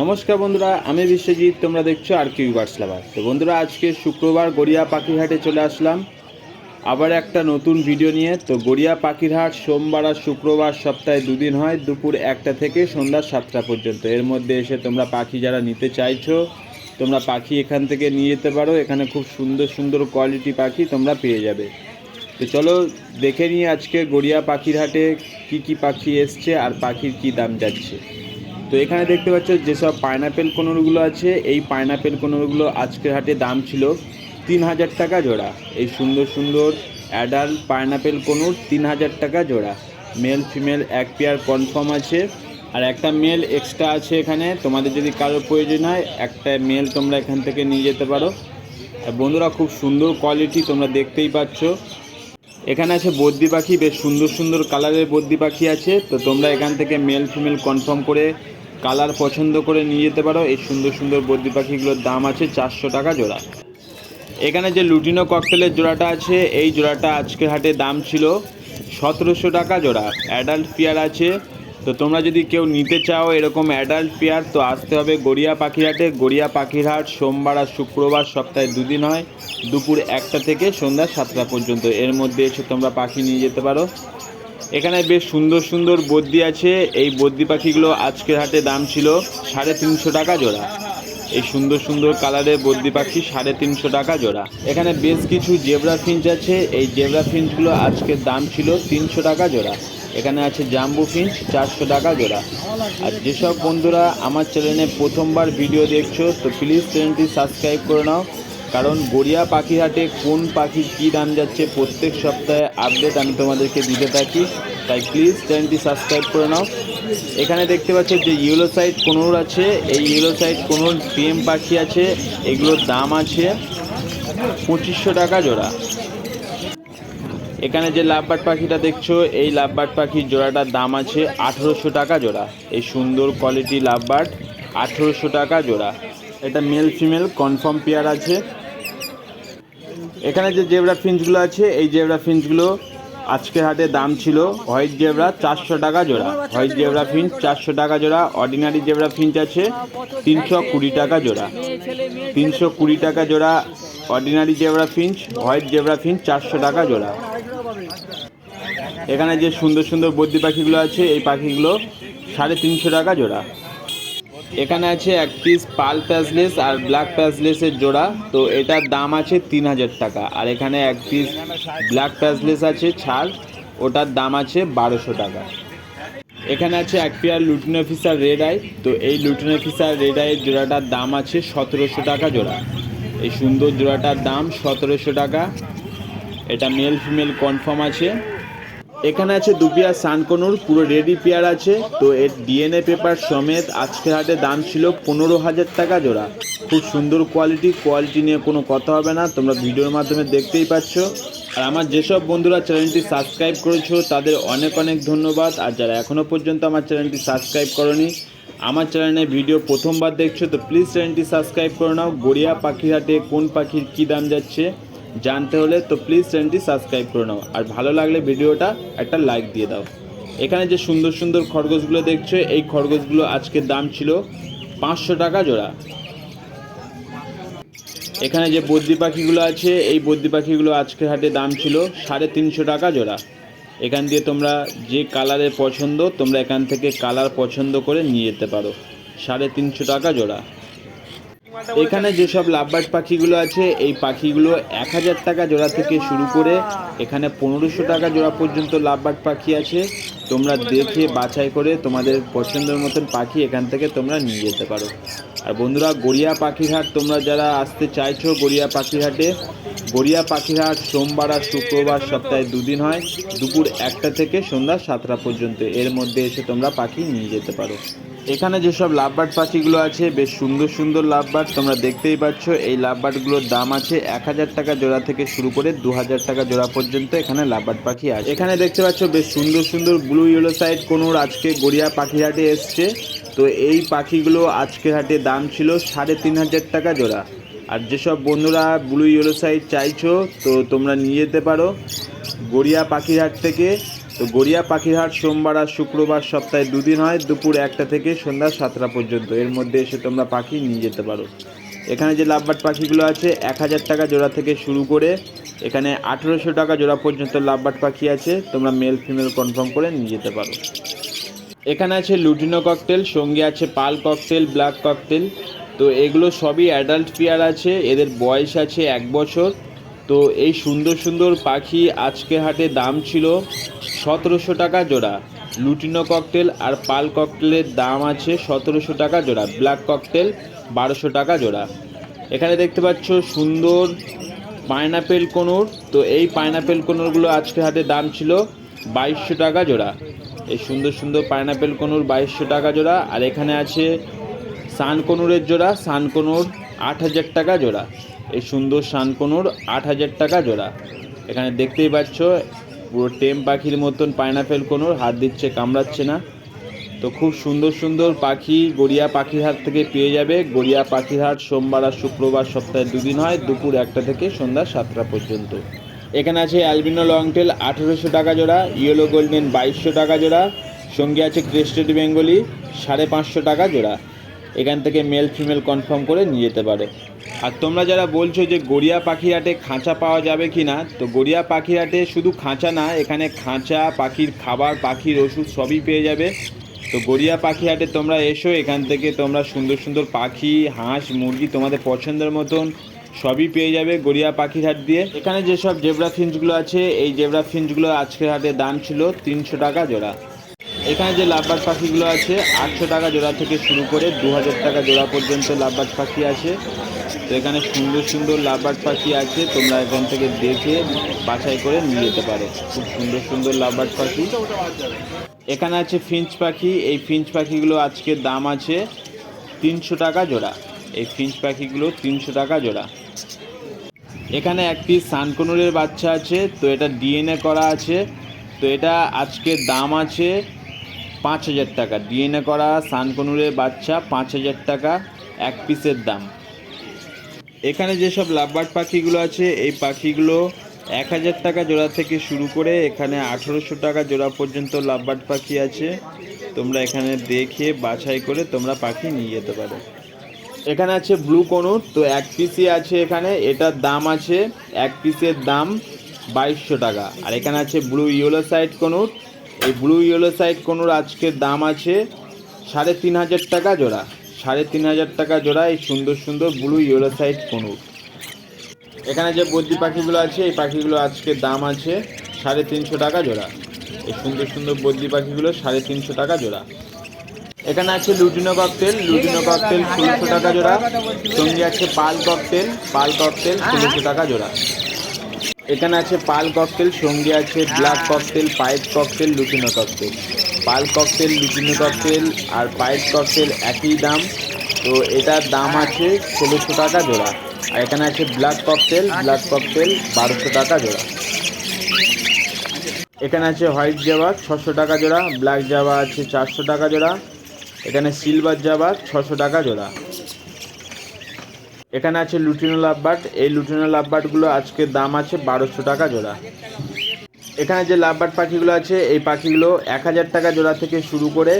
নমস্কার বন্ধুরা, আমি বিশ্বজিৎ, তোমরা দেখছ আর কিউ বার্ডস লাভার তো বন্ধুরা, আজকে শুক্রবার গড়িয়া পাখিরহাটে চলে আসলাম। আবার একটা নতুন ভিডিও নিয়ে। তো গড়িয়া পাখিরহাট সোমবার আর শুক্রবার সপ্তাহে দুদিন হয়, দুপুর একটা থেকে সন্ধ্যা সাতটা পর্যন্ত। এর মধ্যে এসে তোমরা পাখি যারা নিতে চাইছো, তোমরা পাখি এখান থেকে নিয়ে যেতে পারো। এখানে খুব সুন্দর সুন্দর কোয়ালিটি পাখি তোমরা পেয়ে যাবে। তো চলো দেখে নিই আজকে গড়িয়া পাখির হাটে কী কী পাখি এসছে আর পাখির কী দাম যাচ্ছে। তো এখানে দেখতে পাচ্ছ যেসব পাইনাপেল কোনোরগুলো আছে, এই পাইনাপেল কোনোরগুলো আজকের হাটে দাম ছিল তিন হাজার টাকা জোড়া। এই সুন্দর সুন্দর অ্যাডাল্ট পাইনাপেল কোনোর তিন হাজার টাকা জোড়া। মেল ফিমেল এক পেয়ার কনফার্ম আছে। আর একটা মেল এক্সট্রা আছে এখানে, তোমাদের যদি কারোর প্রয়োজন হয়, একটা মেল তোমরা এখান থেকে নিয়ে যেতে পারো। আর বন্ধুরা, খুব সুন্দর কোয়ালিটি তোমরা দেখতেই পাচ্ছ। এখানে আছে বদ্যি পাখি, বেশ সুন্দর সুন্দর কালারের বদ্যি পাখি আছে। তো তোমরা এখান থেকে মেল ফিমেল কনফার্ম করে কালার পছন্দ করে নিয়ে যেতে পারো। এই সুন্দর সুন্দর বদ্যি পাখিগুলোর দাম আছে চারশো টাকা জোড়া। এখানে যে লুটিনো ককটেলের জোড়াটা আছে, এই জোড়াটা আজকের হাটে দাম ছিল সতেরোশো টাকা জোড়া। অ্যাডাল্ট পেয়ার আছে। তো তোমরা যদি কেউ নিতে চাও এরকম অ্যাডাল্ট পেয়ার তো আসতে হবে গড়িয়া পাখিরহাটে। গড়িয়া পাখিরহাট সোমবার আর শুক্রবার সপ্তাহে দুদিন হয়। দুপুর একটা থেকে সন্ধ্যা সাতটা পর্যন্ত। এর মধ্যে এসে তোমরা পাখি নিয়ে যেতে পারো। এখানে বেশ সুন্দর সুন্দর বদ্যি আছে। এই বদ্যি পাখিগুলো আজকের হাটে দাম ছিল সাড়ে তিনশো টাকা জোড়া। এই সুন্দর সুন্দর কালারের বদ্যি পাখি সাড়ে তিনশো টাকা জোড়া। এখানে বেশ কিছু জেব্রা ফিঞ্চ আছে। এই জেব্রা ফিঞ্চগুলো আজকের দাম ছিল তিনশো টাকা জোড়া। এখানে আছে জাম্বু ফিঞ্চ চারশো টাকা জোড়া। আর যেসব বন্ধুরা আমার চ্যানেলে প্রথমবার ভিডিও দেখছ, তো প্লিজ চ্যানেলটি সাবস্ক্রাইব করে নাও। কারণ গড়িয়া পাখিহাটে কোন পাখির কী দাম যাচ্ছে প্রত্যেক সপ্তাহে আপডেট আমি তোমাদেরকে দিতে থাকি। তাই প্লিজ চ্যানেলটি সাবস্ক্রাইব করে নাও। এখানে দেখতে পাচ্ছ যে ইয়েলো সাইড কোনোর আছে, এই ইয়েলো সাইড কোনোর পিএম পাখি আছে, এগুলোর দাম আছে পঁচিশশো টাকা জোড়া। এখানে যে লাভবার্ড পাখিটা দেখছ, এই লাভবার্ড পাখির জোড়াটার দাম আছে আঠেরোশো টাকা জোড়া। এই সুন্দর কোয়ালিটি লাভবার্ড আঠেরোশো টাকা জোড়া। এটা মেল ফিমেল কনফার্ম পেয়ার আছে। এখানে যে জেবরা ফিঞ্চগুলো আছে, এই জেবরা ফিঞ্চগুলো আজকের হাটে দাম ছিল হোয়াইট জেবরা চারশো টাকা জোড়া। হোয়াইট জেবরা ফিঞ্চ চারশো টাকা জোড়া, অর্ডিনারি জেবরা ফিঞ্চ আছে তিনশো কুড়ি টাকা জোড়া। তিনশো কুড়ি টাকা জোড়া ordinary zebra finch, white zebra finch চারশো টাকা জোড়া। এখানে যে সুন্দর সুন্দর বদ্যি পাখিগুলো আছে, এই পাখিগুলো সাড়ে তিনশো টাকা জোড়া। এখানে আছে এক পিস পাল প্যাজলেস আর ব্ল্যাক প্যাজলেসের জোড়া। তো এটার দাম আছে তিন হাজার টাকা। আর এখানে এক পিস ব্ল্যাক প্যাজলেস আছে, ছাড়। ওটার দাম আছে বারোশো টাকা। এখানে আছে এক pair lutino officer red eye তো এই লুটিন অফিসার রেড আইয়ের জোড়াটার দাম আছে সতেরোশো টাকা জোড়া। এই সুন্দর জোড়াটার দাম সতেরোশো টাকা। এটা মেল ফিমেল কনফার্ম আছে। এখানে আছে দু পেয়ার সানকনুর, পুরো রেডি পেয়ার আছে। তো এর ডিএনএ পেপার সমেত আজকের হাটে দাম ছিল পনেরো হাজার টাকা জোড়া। খুব সুন্দর কোয়ালিটি কোয়ালিটি নিয়ে কোনো কথা হবে না, তোমরা ভিডিওর মাধ্যমে দেখতেই পাচ্ছ। আর আমার যেসব বন্ধুরা চ্যানেলটি সাবস্ক্রাইব করেছ, তাদের অনেক অনেক ধন্যবাদ। আর যারা এখনও পর্যন্ত আমার চ্যানেলটি সাবস্ক্রাইব করনি, আমার চ্যানেলে ভিডিও প্রথমবার দেখছ, তো প্লিজ চ্যানেলটি সাবস্ক্রাইব করে নাও। গড়িয়া পাখির হাটে কোন পাখির কী দাম যাচ্ছে? জানতে হলে তো প্লিজ চ্যানেলটি সাবস্ক্রাইব করে নাও। আর ভালো লাগলে ভিডিওটা একটা লাইক দিয়ে দাও। এখানে যে সুন্দর সুন্দর খরগোশগুলো দেখছ, এই খরগোশগুলো আজকের দাম ছিল পাঁচশো টাকা জোড়া। এখানে যে বদ্যি পাখিগুলো আছে, এই বদ্যি পাখিগুলো আজকের হাটে দাম ছিল সাড়ে তিনশো টাকা জোড়া। এখান দিয়ে তোমরা যে কালারের পছন্দ, তোমরা এখান থেকে কালার পছন্দ করে নিয়ে যেতে পারো। সাড়ে তিনশো টাকা জোড়া। এখানে যেসব লাভবার্ড পাখিগুলো আছে এই পাখিগুলো এক হাজার টাকা জোড়া থেকে শুরু করে এখানে পনেরোশো টাকা জোড়া পর্যন্ত লাভবার্ড পাখি আছে। তোমরা দেখে বাছাই করে তোমাদের পছন্দের মতন পাখি এখান থেকে তোমরা নিয়ে যেতে পারো। আর বন্ধুরা গড়িয়া পাখিরহাট তোমরা যারা আসতে চাইছো গড়িয়া পাখিরহাটে গড়িয়া, পাখিরহাট সোমবার আর শুক্রবার সপ্তাহে দুদিন হয়। দুপুর একটা থেকে সন্ধ্যা সাতটা পর্যন্ত। এর মধ্যে এসে তোমরা পাখি নিয়ে যেতে পারো। এখানে যেসব লাভবার্ড পাখিগুলো আছে, বেশ সুন্দর সুন্দর লাভবার্ড তোমরা দেখতেই পাচ্ছ। এই লাভবার্ডগুলোর দাম আছে এক হাজার টাকা জোড়া থেকে শুরু করে দু হাজার টাকা জোড়া পর্যন্ত এখানে লাভবার্ড পাখি আছে। এখানে দেখতে পাচ্ছ বেশ সুন্দর সুন্দর ব্লু ইয়েলো সাইড কোনোর আজকে গড়িয়া পাখি হাটে এসছে। তো এই পাখিগুলো আজকের হাটে দাম ছিল সাড়ে তিন হাজার টাকা জোড়া। আর যেসব বন্ধুরা ব্লু ইয়েলো সাইড চাইছো, তো তোমরা নিয়ে যেতে পারো গড়িয়া পাখিরহাট থেকে। তো গড়িয়া পাখিরহাট সোমবার আর শুক্রবার সপ্তাহে দুদিন হয়, দুপুর একটা থেকে সন্ধ্যা সাতটা পর্যন্ত। এর মধ্যে এসে তোমরা পাখি নিয়ে যেতে পারো। এখানে যে লাভবার্ড পাখিগুলো আছে, এক হাজার টাকা জোড়া থেকে শুরু করে এখানে আঠেরোশো টাকা জোড়া পর্যন্ত লাভবার্ড পাখি আছে, তোমরা মেল ফিমেল কনফার্ম করে নিয়ে যেতে পারো। এখানে আছে লুটিনো ককটেল সঙ্গে আছে পাল ককটেল ব্ল্যাক ককটেল তো এগুলো সবই অ্যাডাল্ট পেয়ার আছে, এদের বয়স আছে এক বছর। তো এই সুন্দর সুন্দর পাখি আজকের হাটে দাম ছিল সতেরোশো টাকা জোড়া। লুটিনো ককটেল আর পাল ককটেলের দাম আছে সতেরোশো টাকা জোড়া। ব্ল্যাক ককটেল বারোশো টাকা জোড়া। এখানে দেখতে পাচ্ছ সুন্দর পাইনাপেল কোনোর। তো এই পাইনাপেল কোনোরগুলো আজকে হাটে দাম ছিল বাইশশো টাকা জোড়া। এই সুন্দর সুন্দর পাইনাপেল কোনোর বাইশশো টাকা জোড়া। আর এখানে আছে সান কোনুরের জোড়া সান কোনুর আট হাজার টাকা জোড়া। এই সুন্দর সান কোনুর আট হাজার টাকা জোড়া। এখানে দেখতেই পাচ্ছ, পুরো টেম পাখির মতন পাইনাপেল কোনুর, হাত দিচ্ছে, কামড়াচ্ছে না। তো খুব সুন্দর সুন্দর পাখি গড়িয়া পাখির হাট থেকে পেয়ে যাবে। গড়িয়া পাখির হাট সোমবার আর শুক্রবার সপ্তাহে দুদিন হয়, দুপুর একটা থেকে সন্ধ্যা সাতটা পর্যন্ত। এখানে আছে অ্যালবিনো লংটেল, আঠেরোশো টাকা জোড়া। ইয়েলো গোল্ডেন, বাইশশো টাকা জোড়া। সঙ্গে আছে ক্রেস্টেড বেঙ্গলি, সাড়ে পাঁচশো টাকা জোড়া। এখান থেকে মেল ফিমেল কনফার্ম করে নিয়ে যেতে পারে। আর তোমরা যারা বলছো যে গড়িয়া পাখি হাটে খাঁচা পাওয়া যাবে কি না, তো গড়িয়া পাখি হাটে শুধু খাঁচা না, এখানে খাঁচা, পাখির খাবার, পাখির ওষুধ সবই পেয়ে যাবে। তো গড়িয়া পাখি হাটে তোমরা এসো, এখান থেকে তোমরা সুন্দর সুন্দর পাখি, হাঁস, মুরগি তোমাদের পছন্দের মতন সবই পেয়ে যাবে গড়িয়া পাখির হাট দিয়ে। এখানে যেসব জেব্রা ফিঞ্চগুলো আছে, এই জেব্রা ফিঞ্চগুলো আজকের হাটে দাম ছিল তিনশো টাকা জোড়া। এখানে যে লাভবার্ড পাখিগুলো আছে, আটশো টাকা জোড়া থেকে শুরু করে দু হাজার টাকা জোড়া পর্যন্ত লাভবার্ড পাখি আছে। তো এখানে সুন্দর সুন্দর লাভবার্ড পাখি আছে, তোমরা এখান থেকে দেখে বাছাই করে নিয়ে যেতে পারো। খুব সুন্দর সুন্দর লাভবার্ড পাখি। এখানে আছে ফিঞ্চ পাখি। এই ফিঞ্চ পাখিগুলো আজকে দাম আছে তিনশো টাকা জোড়া। এই ফিঞ্চ পাখিগুলো তিনশো টাকা জোড়া। এখানে একটি সানকনুরের বাচ্চা আছে, তো এটা ডিএনএ করা আছে। তো এটা আজকে দাম আছে পাঁচ হাজার টাকা। ডিএনএ করা, সানকনুরের বাচ্চা, পাঁচ হাজার টাকা, এক পিসের দাম। এখানে যেসব লাভবার্ড পাখিগুলো আছে, এই পাখিগুলো এক হাজার টাকা জোড়া থেকে শুরু করে এখানে আঠেরোশো টাকা জোড়া পর্যন্ত লাভবার্ড পাখি আছে। তোমরা এখানে দেখে বাছাই করে তোমরা পাখি নিয়ে যেতে পারো। এখানে আছে ব্লু কনুর, তো এক পিসই আছে এখানে, এটার দাম আছে, এক পিসের দাম বাইশশো টাকা। আর এখানে আছে ব্লু ইয়েলো সাইড কনুর এই ব্লু ইয়েলো সাইড কনুর আজকের দাম আছে? সাড়ে তিন হাজার টাকা জোড়া। সাড়ে তিন হাজার টাকা জোড়া এই সুন্দর সুন্দর ব্লু ইয়েলো সাইড কনুর এখানে যে বদ্রি পাখিগুলো আছে, এই পাখিগুলো আজকের দাম আছে সাড়ে তিনশো টাকা জোড়া। এই সুন্দর সুন্দর বদ্যি পাখিগুলো সাড়ে তিনশো টাকা জোড়া। এখানে আছে লুটিনো ককটেল লুটিনো ককটেল ষোলোশো টাকা জোড়া। সঙ্গে আছে পাল ককটেল পাল ককটেল ষোলোশো টাকা জোড়া। এখানে আছে পাল ককটেল, সঙ্গে আছে black cockatiel, pied cockatiel, lutino cockatiel. Pearl cockatiel lutino cockatiel আর পাইপ ককটেল একই দাম। তো এটার দাম আছে ষোলোশো টাকা জোড়া। আর এখানে আছে ব্ল্যাক ককটেল ব্ল্যাক ককটেল বারোশো টাকা জোড়া। এখানে আছে হোয়াইট জাবা, ছশো টাকা জোড়া। ব্ল্যাক জাবা আছে চারশো টাকা জোড়া। এখানে সিলভার জাবা, ছশো টাকা জোড়া। এখানে আছে লুটিনো লাভবার্ড। এই লুটিনো লাভবার্ডগুলো আজকের দাম আছে বারোশো টাকা জোড়া। এখানে যে লাভবার্ড পাখিগুলো আছে, এই পাখিগুলো এক হাজার টাকা জোড়া থেকে শুরু করে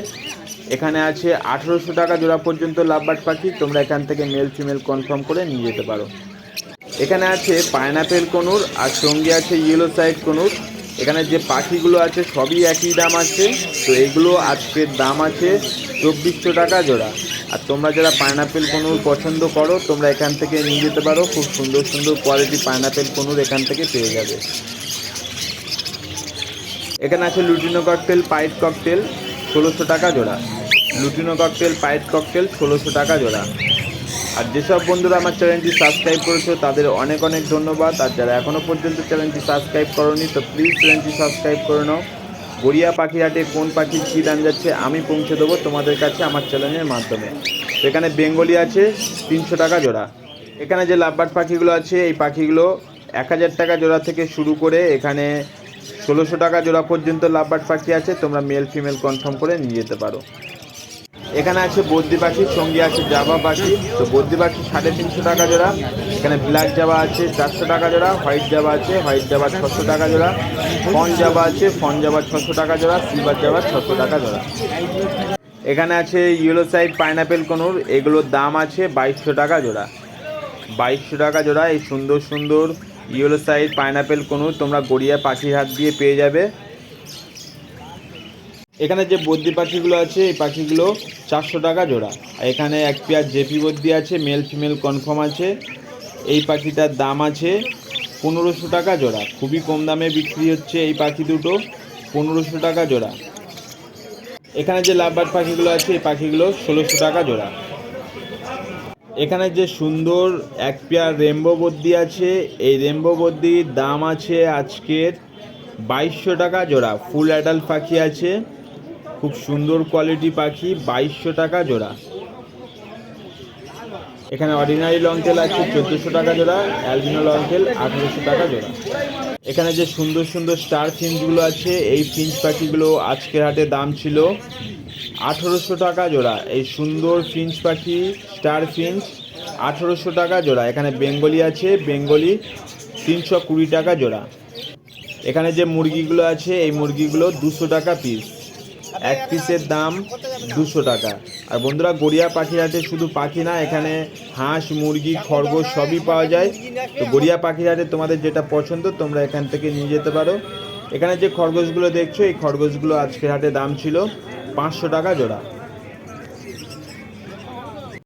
এখানে আছে আঠেরোশো টাকা জোড়া পর্যন্ত লাভবার্ড পাখি। তোমরা এখান থেকে মেল ফিমেল কনফার্ম করে নিয়ে যেতে পারো। এখানে আছে পাইনাপেল কনুর আর সঙ্গে আছে ইয়েলো সাইড কনুর। এখানে যে পাখিগুলো আছে, সবই একই দাম আছে। তো এগুলো আজকের দাম আছে চব্বিশশো টাকা জোড়া। আর তোমরা যারা পাইনাপেল কনুর পছন্দ করো, তোমরা এখান থেকে নিয়ে যেতে পারো। খুব সুন্দর সুন্দর কোয়ালিটি পাইনাপেল কনুর এখান থেকে পেয়ে যাবে। এখানে আছে লুটিনো ককটেল পাইট ককটেল ষোলোশো টাকা জোড়া। লুটিনো ককটেল পাইট ককটেল ষোলোশো টাকা জোড়া। আর যেসব বন্ধুরা আমার চ্যানেলটি সাবস্ক্রাইব করেছ, তাদের অনেক অনেক ধন্যবাদ। আর যারা এখনও পর্যন্ত চ্যানেলটি সাবস্ক্রাইব করনি, তো প্লিজ চ্যানেলটি সাবস্ক্রাইব করে নাও। গড়িয়া পাখিহাটে কোন পাখির কী দাম যাচ্ছে আমি পৌঁছে দেবো তোমাদের কাছে আমার চ্যানেলের মাধ্যমে। এখানে বেঙ্গলি আছে, তিনশো টাকা জোড়া। এখানে যে লাভবার্ড পাখিগুলো আছে, এই পাখিগুলো এক হাজার টাকা জোড়া থেকে শুরু করে এখানে ষোলোশো টাকা জোড়া পর্যন্ত লাভবার্ড পাখি আছে, তোমরা মেল ফিমেল কনফার্ম করে নিয়ে যেতে পারো। এখানে আছে বদ্রি পাখির সঙ্গে আছে জাবা পাখি তো বদ্রি পাখি সাড়ে তিনশো টাকা জোড়া। এখানে ব্ল্যাক জাবা আছে চারশো টাকা জোড়া, হোয়াইট জাবা আছে, হোয়াইট জাবা ছশো টাকা জোড়া, ফন জাবা আছে, ফন জাবা ছশো টাকা জোড়া, সিলভার জাবা ছশো টাকা জোড়া। এখানে আছে ইয়েলো সাইড পাইনাপেল কনুর, এগুলোর দাম আছে বাইশশো টাকা জোড়া। বাইশশো টাকা জোড়া, এই সুন্দর সুন্দর ইয়েলো সাইড পাইনাপেল কনুর, তোমরা গড়িয়া পাখির হাত দিয়ে পেয়ে যাবে। এখানে যে বদ্যি পাখিগুলো আছে, এই পাখিগুলো চারশো টাকা জোড়া। এখানে এক পেয়ার জেপি বদ্যি আছে, মেল ফিমেল কনফার্ম আছে। এই পাখিটার দাম আছে পনেরোশো টাকা জোড়া। খুবই কম দামে বিক্রি হচ্ছে এই পাখি দুটো, পনেরোশো টাকা জোড়া। এখানে যে লাভবার্ড পাখিগুলো আছে, এই পাখিগুলো ষোলোশো টাকা জোড়া। এখানে যে সুন্দর এক পেয়ার রেমবো বদ্যি আছে, এই রেমবো বদ্যির দাম আছে আজকের বাইশশো টাকা জোড়া। ফুল অ্যাডাল্ট পাখি আছে। খুব সুন্দর কোয়ালিটি পাখি, বাইশশো টাকা জোড়া। এখানে অর্ডিনারি লংটেল আছে, চোদ্দোশো টাকা জোড়া অ্যালবিনো লংটেল আঠেরোশো টাকা জোড়া। এখানে যে সুন্দর সুন্দর স্টার ফিঞ্চগুলো আছে, এই ফিঞ্চ পাখিগুলো আজকের হাটে দাম ছিল আঠেরোশো টাকা জোড়া। এই সুন্দর ফিঞ্চ পাখি স্টার ফিঞ্চ আঠেরোশো টাকা জোড়া। এখানে বেঙ্গলি আছে, বেঙ্গলি তিনশো কুড়ি টাকা জোড়া। এখানে যে মুরগিগুলো আছে, এই মুরগিগুলো দুশো টাকা পিস এক পিসের দাম দুশো টাকা। আর বন্ধুরা, গড়িয়া পাখির হাটে শুধু পাখি না, এখানে হাঁস, মুরগি, খরগোশ সবই পাওয়া যায়। তো গড়িয়া পাখির হাটে তোমাদের যেটা পছন্দ, তোমরা এখান থেকে নিয়ে যেতে পারো। এখানে যে খরগোশগুলো দেখছ, এই খরগোশগুলো আজকের হাটে দাম ছিল পাঁচশো টাকা জোড়া।